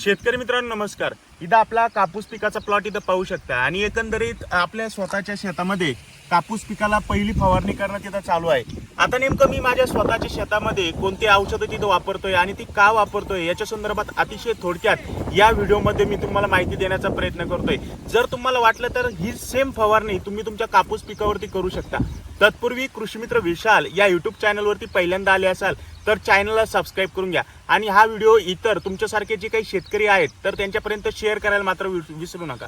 शेतकरी मित्रांनो नमस्कार. इथं आपला कापूस पिकाचा प्लॉट इथं पाहू शकता. आणि एकंदरीत आपल्या स्वतःच्या शेतामध्ये कापूस पिकाला पहिली फवारणी करणं तिथं चालू आहे. आता नेमकं मी माझ्या स्वतःच्या शेतामध्ये कोणती औषधं तिथं वापरतोय आणि ती का वापरतोय याच्या संदर्भात अतिशय थोडक्यात या व्हिडिओमध्ये मी तुम्हाला माहिती देण्याचा प्रयत्न करतोय. जर तुम्हाला वाटलं तर ही सेम फवारणी तुम्ही तुमच्या कापूस पिकावरती करू शकता. तत्पूर्वी कृषीमित्र विशाल या युट्यूब चॅनलवरती पहिल्यांदा आले असाल तर चॅनलला सबस्क्राईब करून घ्या. आणि हा व्हिडिओ इतर तुमच्यासारखे जे काही शेतकरी आहेत तर त्यांच्यापर्यंत शेअर करायला मात्र विसरू नका.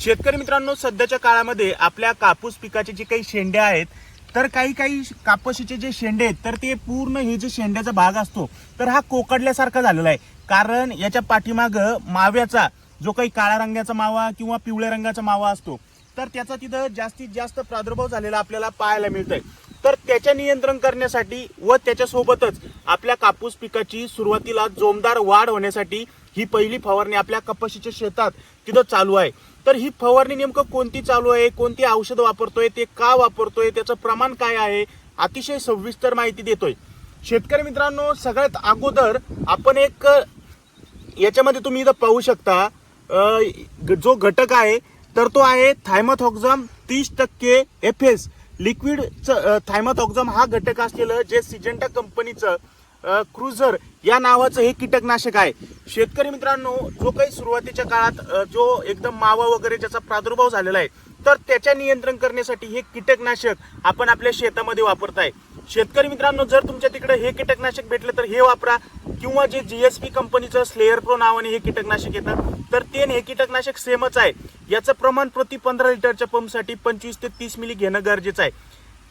शेतकरी मित्रांनो सध्याच्या काळामध्ये आपल्या कापूस पिकाचे जे काही शेंडे आहेत तर काही काही कापशीचे जे शेंडे आहेत तर ते पूर्ण हे जे शेंड्याचा भाग असतो तर हा कोकडल्यासारखा झालेला आहे. कारण याच्या पाठीमागं माव्याचा जो काही काळ्या रंगाचा मावा किंवा पिवळ्या रंगाचा मावा असतो तर त्याचा तिथं जास्तीत जास्त प्रादुर्भाव झालेला आपल्याला पाहायला मिळतोय. तर त्याच्या नियंत्रण करण्यासाठी व त्याच्यासोबतच आपल्या कापूस पिकाची सुरुवातीला जोमदार वाढ होण्यासाठी ही पहिली फवारणी आपल्या कपाशीच्या शेतात तिथं चालू आहे. तर ही फवारणी नेमकं कोणती चालू आहे कोणती औषधं वापरतोय ते का वापरतोय त्याचं प्रमाण काय आहे अतिशय सविस्तर माहिती देतोय. शेतकरी मित्रांनो सगळ्यात अगोदर आपण एक याच्यामध्ये तुम्ही इथं पाहू शकता जो घटक आहे तर तो आहे थायमोथॉक्झम तीस टक्के एफ एस लिक्विड थायमोथॉक्झम हा घटक असलेलं जे सिजेंटा कंपनीचं क्रुझर या नावाचं हे कीटकनाशक आहे. शेतकरी मित्रांनो जो काही सुरुवातीच्या काळात जो एकदम मावा वगैरे ज्याचा प्रादुर्भाव झालेला आहे तर त्याच्या नियंत्रण करण्यासाठी हे कीटकनाशक आपण आपल्या शेतामध्ये वापरताय. शेतकरी मित्रांनो जर तुमच्या तिकडे हे कीटकनाशक भेटलं तर हे वापरा. किंवा जे जीएसपी कंपनीचं स्लेअर प्रो नावाने हे कीटकनाशक येतं तर ते हे कीटकनाशक सेमच आहे. याचं प्रमाण प्रति पंधरा लिटरच्या पंपसाठी पंचवीस ते तीस मिली घेणं गरजेचं आहे.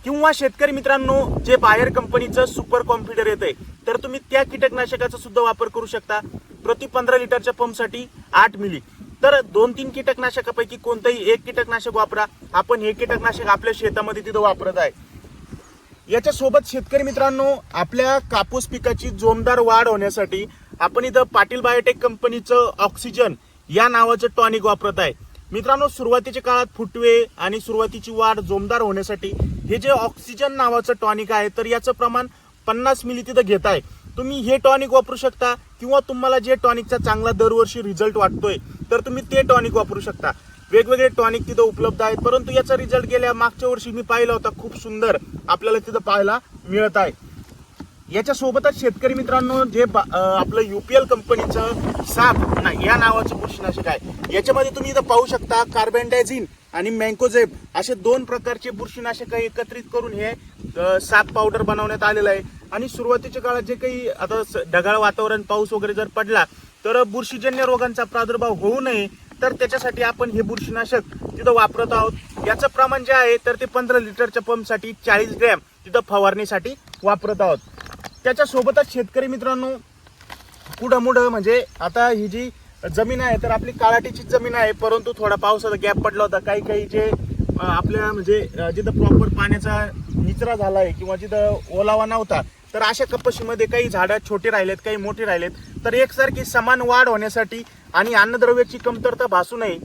किंवा शेतकरी मित्रांनो जे बाहेर कंपनीचं सुपर कॉम्प्युटर येतंय आहे तर तुम्ही त्या कीटकनाशकाचा सुद्धा वापर करू शकता. प्रति पंधरा लिटरच्या पंपसाठी आठ मिली तर दोन तीन कीटकनाशकापैकी कोणतंही एक कीटकनाशक वापरा. आपण हे कीटकनाशक आपल्या शेतामध्ये तिथं वापरत आहे. याच्यासोबत शेतकरी मित्रांनो आपल्या कापूस पिकाची जोमदार वाढ होण्यासाठी आपण इथं पाटील बायोटेक कंपनीचं ऑक्सिजन या नावाचं टॉनिक वापरत आहे. मित्रांनो सुरुवातीच्या काळात फुटवे आणि सुरुवातीची वाढ जोमदार होण्यासाठी हे जे ऑक्सिजन नावाचं टॉनिक आहे तर याचं प्रमाण पन्नास मिली तिथं घेत आहे. तुम्ही हे टॉनिक वापरू शकता किंवा तुम्हाला जे टॉनिकचा चांगला दरवर्षी रिझल्ट वाटतोय तर तुम्ही ते टॉनिक वापरू शकता. वेगवेगळे टॉनिक तिथं उपलब्ध आहेत. परंतु याचा रिझल्ट गेल्या मागच्या वर्षी मी पाहिला होता. खूप सुंदर आपल्याला तिथं पाहायला मिळत आहे. याच्या सोबतच शेतकरी मित्रांनो जे बा- आपलं युपीएल कंपनीचं साप ना या नावाचं बुरशीनाशक आहे. याच्यामध्ये तुम्ही इथं पाहू शकता कार्बेंडायझिन आणि मँकोझेब असे दोन प्रकारचे बुरशीनाशक एकत्रित करून हे साप पावडर बनवण्यात आलेलं आहे. आणि सुरुवातीच्या काळात जे काही आता स- ढगाळ वातावरण पाऊस वगैरे जर पडला तर बुरशीजन्य रोगांचा प्रादुर्भाव होऊ नये तर त्याच्यासाठी आपण हे बुरशीनाशक तिथं वापरत आहोत. याचं प्रमाण जे आहे तर ते पंधरा लिटरच्या पंपसाठी चाळीस ग्रॅम तिथं फवारणीसाठी वापरत आहोत. त्याच्यासोबतच शेतकरी मित्रांनो पुढं मुढं म्हणजे आता ही जी जमीन आहे तर आपली काळाटीची जमीन आहे परंतु थोडा पावसाचा गॅप पडला होता. काही काही जे आपल्या म्हणजे जिथं प्रॉपर पाण्याचा निचरा झाला आहे किंवा जिथं ओलावा नव्हता तर अशा कपाशीमध्ये काही झाडं छोटे राहिलेत काही मोठे राहिलेत. तर एकसारखी समान वाढ होण्यासाठी आणि अन्नद्रव्याची कमतरता भासू नये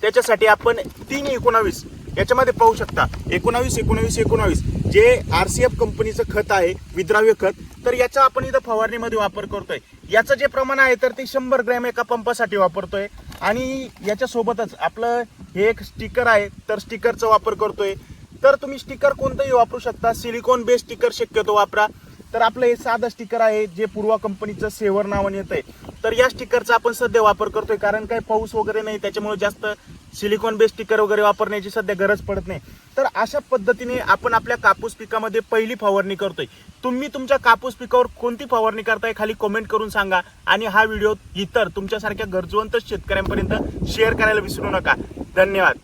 त्याच्यासाठी आपण तीन एकोणावीस याच्यामध्ये पाहू शकता. एकोणावीस एकोणावीस एकोणावीस. जे आर सी एफ कंपनीचं खत आहे विद्राव्य खत तर याचा आपण इथं फवारणीमध्ये वापर करतोय. याचं जे प्रमाण आहे तर ते शंभर ग्रॅम एका पंपासाठी वापरतोय. आणि याच्यासोबतच आपलं हे एक स्टिकर आहे तर स्टिकरचा वापर करतोय. तर तुम्ही स्टिकर कोणतंही वापरू शकता. सिलिकॉन बेस स्टिकर शक्यतो वापरा. तर आपलं हे साधं स्टिकर आहे जे पूर्वा कंपनीचं सेवर नावाने येत आहे तर या स्टिकरचा आपण सध्या वापर करतोय कारण काही पाऊस वगैरे नाही त्याच्यामुळे जास्त सिलिकॉन बेस स्टिकर वगैरे वापरण्याची सध्या गरज पडत नाही. तर अशा पद्धतीने आपण आपल्या कापूस पिकामध्ये पहिली फवारणी करतोय. तुम्ही तुमच्या कापूस पिकावर कोणती फवारणी करताय खाली कमेंट करून सांगा. आणि हा व्हिडिओ इतर तुमच्यासारख्या गरजवंत शेतकऱ्यांपर्यंत शेअर करायला विसरू नका. धन्यवाद.